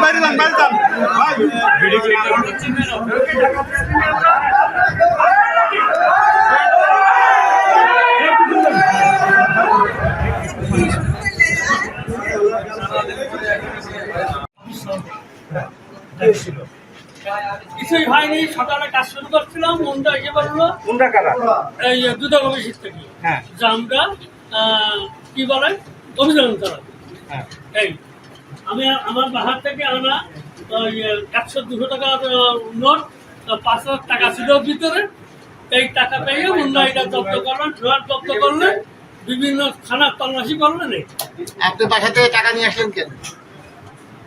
বাইরে যান বাইরে যান কিছুই হয়নি সকালে কাজ শুরু করছিলাম মনটা এসে বলল কোনটা কারা? এই দুটো অফিসের থেকে। হ্যাঁ। যে আমরা কি বলে? অভিযান চালাবো। হ্যাঁ। এই আমি আমার বাহার থেকে আনা ওই একশো দুশো টাকা নোট পাঁচ হাজার টাকা ছিল ভিতরে। এই টাকা পেয়ে মুন্ডা এটা জব্দ করলেন ফ্ল্যাট জব্দ করলেন বিভিন্ন থানার তল্লাশি করলেন এই। আপনি বাসা থেকে টাকা নিয়ে আসলেন কেন?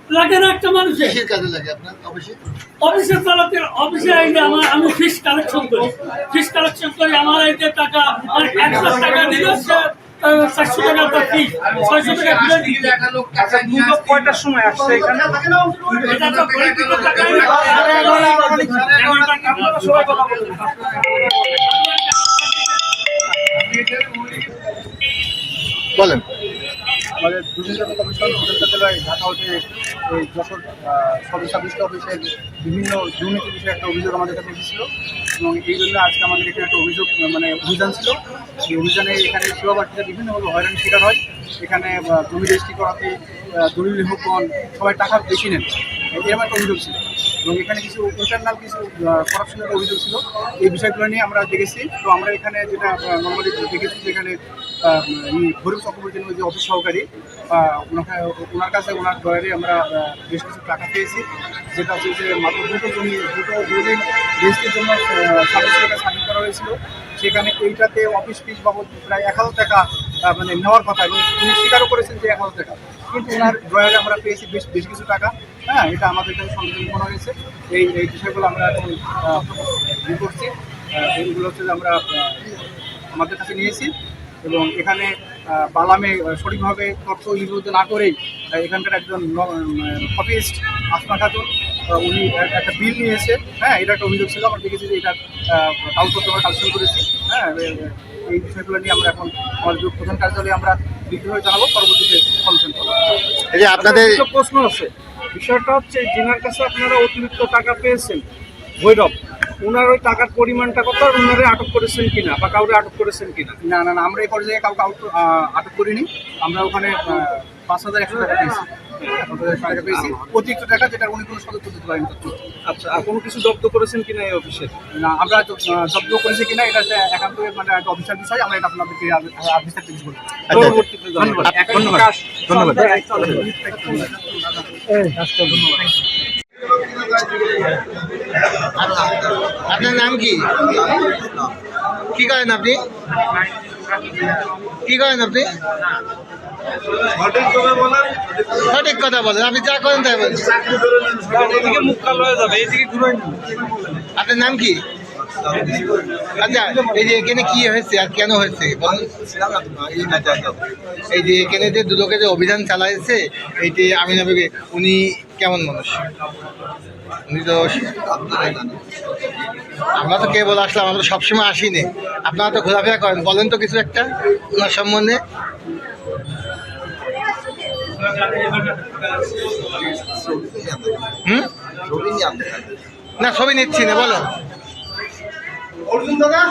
লাগে না একটা মানুষের কিসের কাজে লাগে আপনার অবশ্যই অফিসে চালাতে অফিসে এই যে আমার আমি ফিস কালেকশন করি ফিস কালেকশন করি আমার এই যে টাকা মানে এক লাখ টাকা দিল সে চারশো টাকা তার ফিস ছয়শো টাকা ফিরে আচ্ছা দুটো কয়টার সময় আসছে এখানে এটা তো পরিচিত টাকাই আপনারা সবাই কথা বলুন বলেন আমাদের দুর্নীতি কমিশন বিশ্ববিদ্যালয় ঢাকা হতে এই যশোর সদস্য সাবলিষ্ট অফিসের বিভিন্ন দুর্নীতি বিষয়ে একটা অভিযোগ আমাদের কাছে এসেছিল। এবং এই জন্য আজকে আমাদের এখানে একটা অভিযোগ মানে অভিযান ছিল। এই অভিযানে এখানে সেবাবার্থীরা বিভিন্নভাবে হয়রানি শিকার হয়। এখানে জমি রেজিস্ট্রি করাতে দলিল হোক সবাই টাকা বেশি নেন। এরকম একটা অভিযোগ ছিল। এবং এখানে কিছু ইন্টারনাল কিছু করাপশনের অভিযোগ ছিল। এই বিষয়গুলো নিয়ে আমরা দেখেছি। তো আমরা এখানে যেটা নর্মালি দেখেছি যেখানে গরিব চক্রবর্তী যে অফিস সহকারী ওনার কাছে, ওনার ডয়ারে আমরা বেশ কিছু টাকা পেয়েছি। যেটা হচ্ছে যে মাত্র দুটো জমি, দুটো দলিল রেজিস্ট্রির জন্য সাতাশ টাকা স্বাধীন করা হয়েছিল। সেখানে এইটাতে অফিস ফিস বাবদ প্রায় এক হাজার টাকা মানে নেওয়ার কথা এবং উনি স্বীকারও করেছেন যে এক হাজার টাকা। কিন্তু ওনার ড্রয়ারে আমরা পেয়েছি বেশ বেশ কিছু টাকা। হ্যাঁ এটা আমাদের কাছে সন্দেহ মনে হয়েছে এই এই বিষয়গুলো আমরা এখন করছি। এইগুলো হচ্ছে আমরা আমাদের কাছে নিয়েছি এবং এখানে বালামে সঠিকভাবে তথ্য লিপিবদ্ধ না করেই এখানকার একজন কপিস্ট আসমা খাতুন উনি একটা বিল নিয়েছে। হ্যাঁ এটা একটা অভিযোগ ছিল আমরা দেখেছি যে এটা কাগজপত্র আমরা কালেকশন করেছি। হ্যাঁ এই বিষয়গুলো নিয়ে আমরা এখন আমাদের প্রধান কার্যালয়ে আমরা বিদ্রোহ জানাব পরবর্তীতে সলিউশন করব। এই যে আপনাদের প্রশ্ন আছে? বিষয়টা হচ্ছে যেনার কাছে আপনারা অতিরিক্ত টাকা পেয়েছেন ভৈরব ওনার ওই টাকার পরিমাণটা কত আর ওনারে আটক করেছেন কিনা বা কাউরে আটক করেছেন কিনা? না না না আমরা এই পর্যায়ে কাউকে আউট আটক করিনি। আমরা ওখানে পাঁচ হাজার একশো টাকা পেয়েছি। টাকা অতিরিক্ত টাকা যেটা উনি কোনো সদস্য দিতে পারেন। আচ্ছা আর কোনো কিছু জব্দ করেছেন কিনা এই অফিসে? না আমরা তো, জব্দ করেছি কিনা এটা একান্ত মানে একটা অফিসার বিষয়। আমরা এটা আপনাদেরকে বলব। আচ্ছা। ধন্যবাদ। ধন্যবাদ। আপনার নাম কি? কি করেন আপনি? কি করেন আপনি? সঠিক কথা বলেন আপনি যা করেন তাই বলেন। আপনার নাম কি? আচ্ছা এই যে এখানে কি হয়েছে আর কেন হয়েছে এই যে এখানে যে দুদকে যে অভিযান চালাইছে এইটি আমি নবীকে উনি কেমন মানুষ? উনি তো আমরা তো কেবল আসলাম, আমরা সবসময় আসিনি। আপনারা তো ঘোরাফেরা করেন, বলেন তো কিছু একটা ওনার সম্বন্ধে। হুম? না, ছবি নিচ্ছি না, বলো। অর্জুন দাদা?